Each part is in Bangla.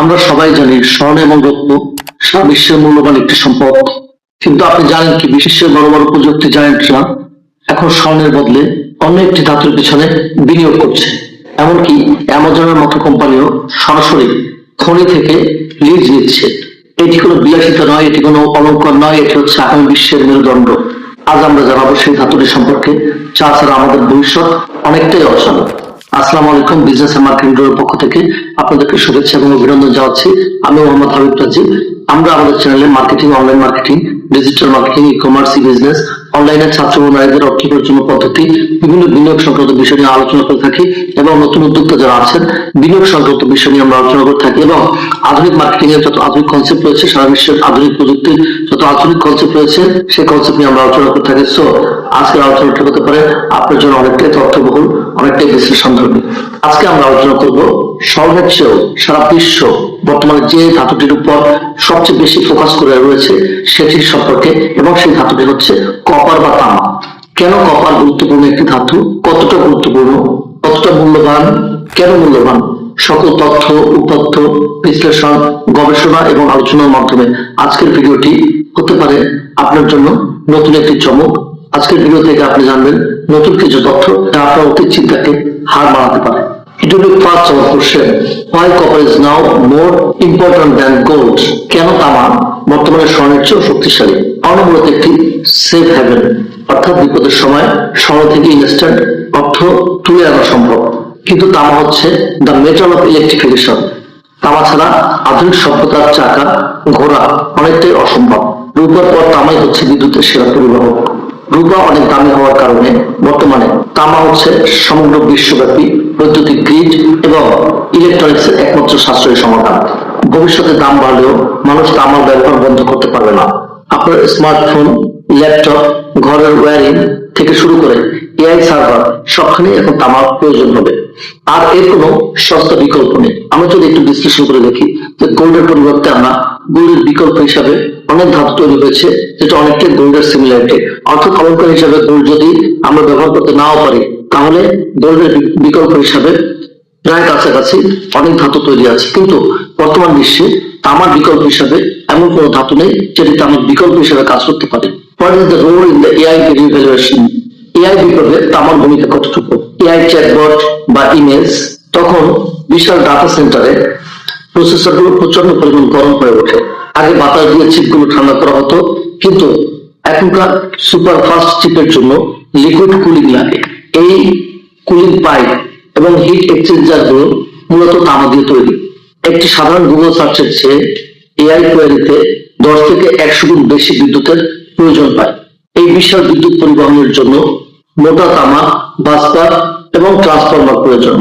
আমরা সবাই জানি স্বর্ণ এবং রত্ন সারা বিশ্বের মূল্যবান একটি সম্পদ। কিন্তু আপনি জানেন কি বিশ্বের বড় বড় প্রযুক্তি জায়েন্টরা এখন স্বর্ণের বদলে অন্য একটি ধাতুর পিছনে বিনিয়োগ করছে। এমনকি অ্যামাজনের মতো কোম্পানিও সরাসরি খনি থেকে লিজ নিচ্ছে। এটি কোনো বিলাসিতা নয়, এটি কোনো অলঙ্কার নয়, এটি হচ্ছে আগামী বিশ্বের মেরুদণ্ড। আজ আমরা জানাব সেই ধাতুটি সম্পর্কে, যা ছাড়া আমাদের ভবিষ্যৎ অনেকটাই অচল আসসালামু আলাইকুম, বিজনেস এন্ড মার্কেটিং গ্রুপের পক্ষ থেকে আপনাদেরকে শুভেচ্ছা এবং অভিনন্দন জানাচ্ছি। আমি মোহাম্মদ হাবিব রাজি আমরা আমাদের চ্যানেলে marketing, online marketing, digital marketing e commerce business অনলাইনে ছাত্র ও নারীদের অর্থ উপার্জন পদ্ধতি, বিভিন্ন বিনিয়োগ সংক্রান্ত বিষয় নিয়ে আলোচনা করে থাকি এবং নতুন উদ্যোক্তা যারা আছেন, বিনিয়োগ সংক্রান্ত বিষয় নিয়ে আমরা আলোচনা করে থাকি এবং আধুনিক মার্কেটিং এর যত আধুনিক কনসেপ্ট রয়েছে, সারা বিশ্বের আধুনিক প্রযুক্তির যত আধুনিক কনসেপ্ট রয়েছে, সেই কনসেপ্ট নিয়ে আমরা আলোচনা করে থাকি। সো আজকের আলোচনাটা হতে পারে আপনার জন্য অনেকটাই তথ্যবহুল, অনেকটাই বিশ্লেষণ ধর্মী আজকে আমরা আলোচনা করব চেয়েও সারা বিশ্ব বর্তমানে যে ধাতুটির উপর সবচেয়ে বেশি ফোকাস করে রয়েছে, সেটির সম্পর্কে এবং সেই ধাতুটি হচ্ছে কপার বা তামা কেন কপার গুরুত্বপূর্ণ একটি ধাতু? কতটা গুরুত্বপূর্ণ? কতটা মূল্যবান? কেন মূল্যবান? সকল তথ্য, উপাত্ত, বিশ্লেষণ, গবেষণা এবং আলোচনার মাধ্যমে আজকের ভিডিওটি হতে পারে আপনার জন্য নতুন একটি চমক। আজকের ভিডিও থেকে আপনি জানবেন নতুন কিছু তথ্য যা আপনার অতীত চিন্তাকে হার মানাতে পারে। be first our question. Why copper is now more important than gold? কেন তামা বর্তমানে স্বর্ণের চেয়েও শক্তিশালী? আমরা মূলত একটি সেফ হ্যাভেন অর্থাৎ বিপদের সময় স্বর্ণ থেকে ইনস্ট্যান্ট অর্থ তুলে আনা সম্ভব। কিন্তু তামা হচ্ছে দ্য মেটাল অফ ইলেকট্রিফিকেশন তামা ছাড়া আধুনিক সভ্যতার চাকা ঘোড়া অনেকটাই অসম্ভব। রূপার পর তামাই হচ্ছে বিদ্যুতের সেরা পরিবাহক রূপা অনেক দামি হওয়ার কারণে বর্তমানে তামা হচ্ছে সমগ্র বিশ্বব্যাপী বৈদ্যুতিক গ্রিড এবং ইলেকট্রনিক্স এর একমাত্র সাশ্রয়ী সমাধান। ভবিষ্যতে দাম বাড়লেও মানুষ তামার ব্যবহার বন্ধ করতে পারবে না। আপনার স্মার্টফোন ল্যাপটপ ঘরের ওয়্যারিং থেকে শুরু করে এআই সার্ভার সবখানে এখন তামার প্রয়োজন হবে। আর এর কোনো সস্তা বিকল্প নেই। আমরা যদি একটু বিশ্লেষণ করে দেখি, যে গোল্ডের পরিবর্তে আমরা গোল্ডের বিকল্প হিসাবে অনেক ধাতু তৈরি হয়েছে, যেটা অনেকটাই গোল্ডের সিমিলারিটি অর্থাৎ অলঙ্কার হিসাবে গোল্ড যদি আমরা ব্যবহার করতে নাও পারি, তাহলে গোল্ডের বিকল্প হিসাবে প্রায় কাছাকাছি অনেক ধাতু তৈরি আছে। কিন্তু বর্তমান বিশ্বে তামার বিকল্প হিসাবে এমন কোনো ধাতু নেই, যেটি তামার বিকল্প হিসাবে কাজ করতে পারে। What is the role in the AI revolution AI বিপ্লবে তামার ভূমিকা কতটুকু? এআই চ্যাটবট বা ইমেজ তখন বিশাল ডাটা সেন্টারে প্রসেসরগুলো প্রচণ্ড পরিমাণ গরম হয়ে ওঠে। আগে বাতাস দিয়ে চিপগুলো ঠান্ডা করা হতো, কিন্তু এখনকার সুপার ফাস্ট চিপের জন্য লিকুইড কুলিং লাগে। এই কুলিং পাইপ এবং হিট এক্সচেঞ্জারগুলো মূলত তামা দিয়ে তৈরি। একটি সাধারণ গুগল সার্চের চেয়ে এআই কোয়ারিতে দশ থেকে একশো গুণ বেশি বিদ্যুতের প্রয়োজন পায়। এই বিশাল বিদ্যুৎ পরিবহনের জন্য মোটা তামা বাস্পার এবং ট্রান্সফরমার প্রয়োজন।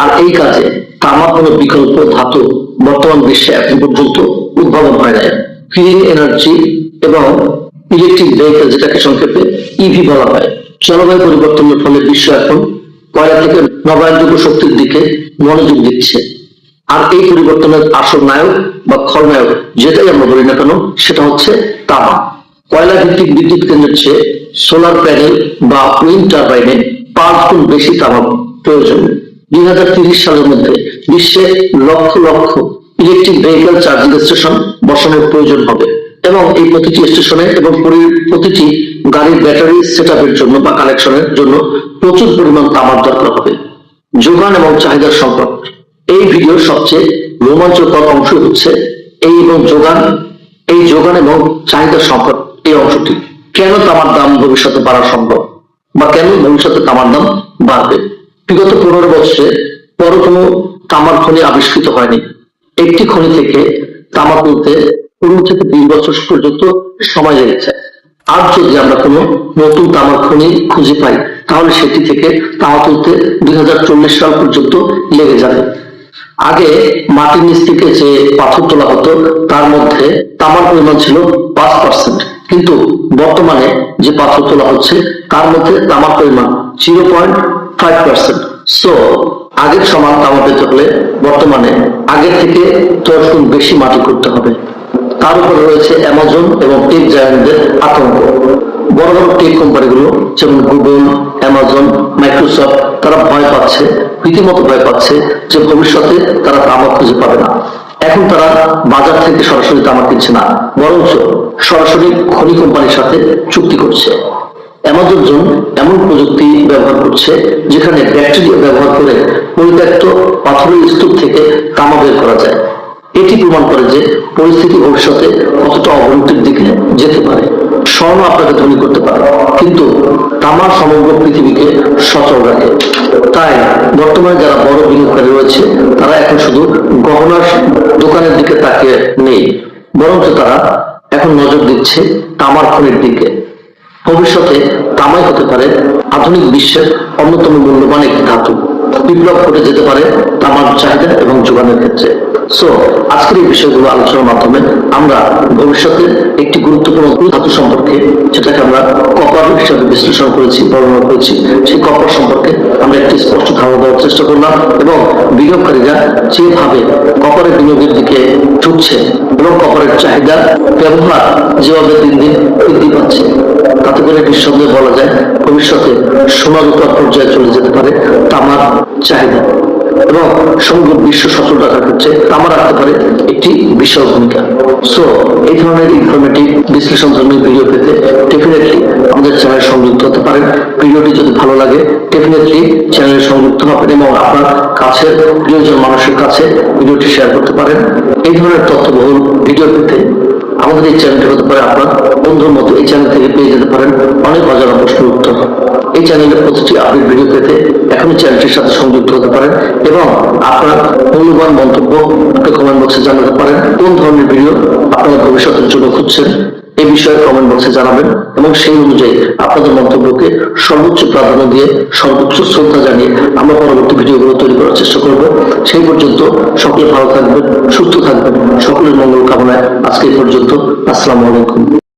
আর এই কাজে তামা কোনো বিকল্প ধাতু বর্তমান বিশ্বে এখন পর্যন্ত উদ্ভাবন হয় নাই। ক্লিন এনার্জি এবং ইলেকট্রিক ভেহিকেল যেটাকে সংক্ষেপে ইভি বলা হয়। জলবায়ু পরিবর্তনের ফলে বিশ্ব এখন কয়লা থেকে নবায়নযোগ্য শক্তির দিকে মনোযোগ দিচ্ছে। আর এই পরিবর্তনের আসল নায়ক বা খলনায়ক যেটাই আমরা বলি না কেন, সেটা হচ্ছে তামা। কয়লা ভিত্তিক বিদ্যুৎ কেন্দ্রের চেয়ে সোলার প্যানেল বা উইন্ড টারবাইনে পাঁচ গুণ বেশি তামা প্রয়োজন। দুই হাজার তিরিশ সালের মধ্যে বিশ্বে lakh lakh electric vehicle charging station বসানোর প্রয়োজন হবে এবং এই প্রতিটি স্টেশনে এবং প্রতিটি গাড়ির ব্যাটারি সেট জন্য বা কানেকশনের জন্য প্রচুর পরিমাণ তামার দরকার হবে। যোগান এবং চাহিদার সংকট। এই ভিডিওর সবচেয়ে রোমাঞ্চকর অংশ হচ্ছে এই এবং যোগান, এই যোগান এবং চাহিদার সংকট। এই অংশটি কেন তামার দাম ভবিষ্যতে বাড়া সম্ভব? বা কেন ভবিষ্যতে তামার দাম বাড়বে? বিগত পনেরো বছরে বড় কোনো তামার খনি আবিষ্কৃত হয়নি। একটি খনি থেকে তামা তুলতে পনেরো থেকে বিশ বছর পর্যন্ত সময় লেগেছে। আর যদি আমরা কোনো নতুন তামার খনি খুঁজে পাই, তাহলে সেটি থেকে তামা তুলতে দুই হাজার চল্লিশ সাল পর্যন্ত লেগে যাবে। আগে মাটির নিচ থেকে যে পাথর তোলা হতো, তার মধ্যে তামার পরিমাণ ছিল পাঁচ পার্সেন্ট কিন্তু বর্তমানে যে পাথর তোলা হচ্ছে, তার মধ্যে তামার পরিমাণ zero point five percent so আগের সমান তামা পেতে হলে বর্তমানে আগের থেকে দশ গুণ বেশি মাটি করতে হবে। তার উপরে রয়েছে অ্যামাজন এবং টেক জায়ান্টদের আতঙ্ক বড় বড় টেক কোম্পানিগুলো, যেমন গুগল, অ্যামাজন, মাইক্রোসফট, তারা ভয় পাচ্ছে, রীতিমতো ভয় পাচ্ছে যে ভবিষ্যতে তারা তামা খুঁজে পাবে না। এখন তারা বাজার থেকে সরাসরি তামাক কিনছে না, বরঞ্চ সরাসরি খনি কোম্পানির সাথে চুক্তি করছে। অ্যামাজন জোন এমন প্রযুক্তি ব্যবহার করছে যেখানে ব্যাকটেরিয়া ব্যবহার করে পরিত্যক্ত পাথরের স্তূপ থেকে তামা বের করা যায়। এটি প্রমাণ করে যে পরিস্থিতি ভবিষ্যতে কতটা অবনতির দিকে যেতে পারে। স্বর্ণ আপনাকে ধনী করতে পারে, কিন্তু তামা সমগ্র পৃথিবীকে সচল রাখে। তাই বর্তমানে যারা বড় বিনিয়োগকারী রয়েছে, তারা এখন শুধু গহনার দোকানের দিকে তাকিয়ে নেই, বরঞ্চ তারা এখন নজর দিচ্ছে তামার খনির দিকে। ভবিষ্যতে তামাই হতে পারে আধুনিক বিশ্বের অন্যতম মূল্যবান একটি ধাতু। বিপ্লব ঘটে যেতে পারে তামার চাহিদা এবং যোগানের ক্ষেত্রে। সো আজকের এই বিষয়গুলো আলোচনার মাধ্যমে আমরা ভবিষ্যতে একটি গুরুত্বপূর্ণ ধাতু সম্পর্কে, যেটাকে আমরা কপার হিসাবে বিশ্লেষণ করেছি, বর্ণনা করেছি, সেই কপার সম্পর্কে আমরা একটি স্পষ্ট ধারণা দেওয়ার চেষ্টা করলাম এবং বিনিয়োগকারীরা যেভাবে কপারের বিনিয়োগের দিকে ঢুকছে এবং কপারের চাহিদা, ব্যবহার যেভাবে দিন দিন বৃদ্ধি পাচ্ছে, তাতে করে নিঃসন্দেহে বলা যায় ভবিষ্যতে সোনার উপর পর্যায়ে চলে যেতে পারে তামার চাহিদা। এবং সমগ্র বিশ্ব সচল রাখার ক্ষেত্রে তামা রাখতে পারে একটি বিশাল ভূমিকা। সো এই ধরনের ইনফরমেটিভ বিশ্লেষণ ধর্মী ভিডিও পেতে ডেফিনেটলি আমাদের চ্যানেল সংযুক্ত হতে পারেন। ভিডিওটি যদি ভালো লাগে ডেফিনেটলি চ্যানেলে সংযুক্ত হবেন এবং আপনার কাছে, প্রিয়জন মানুষের কাছে ভিডিওটি শেয়ার করতে পারেন। এই ধরনের তথ্যবহুল ভিডিও পেতে আমাদের এই চ্যানেলটি হতে পারে আপনার বন্ধুর মতো। এই চ্যানেল থেকে পেয়ে যেতে পারেন অনেক অজানা প্রশ্নের উত্তর। এই চ্যানেলের প্রতিটি আপডেট ভিডিও পেতে এখনই চ্যানেলটির সাথে সংযুক্ত হতে পারেন এবং আপনার মূল্যবান মন্তব্য আপনি কমেন্ট বক্সে জানাতে পারেন। কোন ধরনের ভিডিও আপনারা ভবিষ্যতের জন্য খুঁজছেন? এই বিষয়ে কমেন্ট বক্সে জানাবেন এবং সেই অনুযায়ী আপনাদের মন্তব্যকে সর্বোচ্চ প্রাধান্য দিয়ে সর্বোচ্চ শ্রদ্ধা জানিয়ে আমরা পরবর্তী ভিডিওগুলো তৈরি করার চেষ্টা করব। সেই পর্যন্ত সকলে ভালো থাকবেন, সুস্থ থাকবেন, সকলের মঙ্গল কামনায় আজকে পর্যন্ত। আসসালামু আলাইকুম।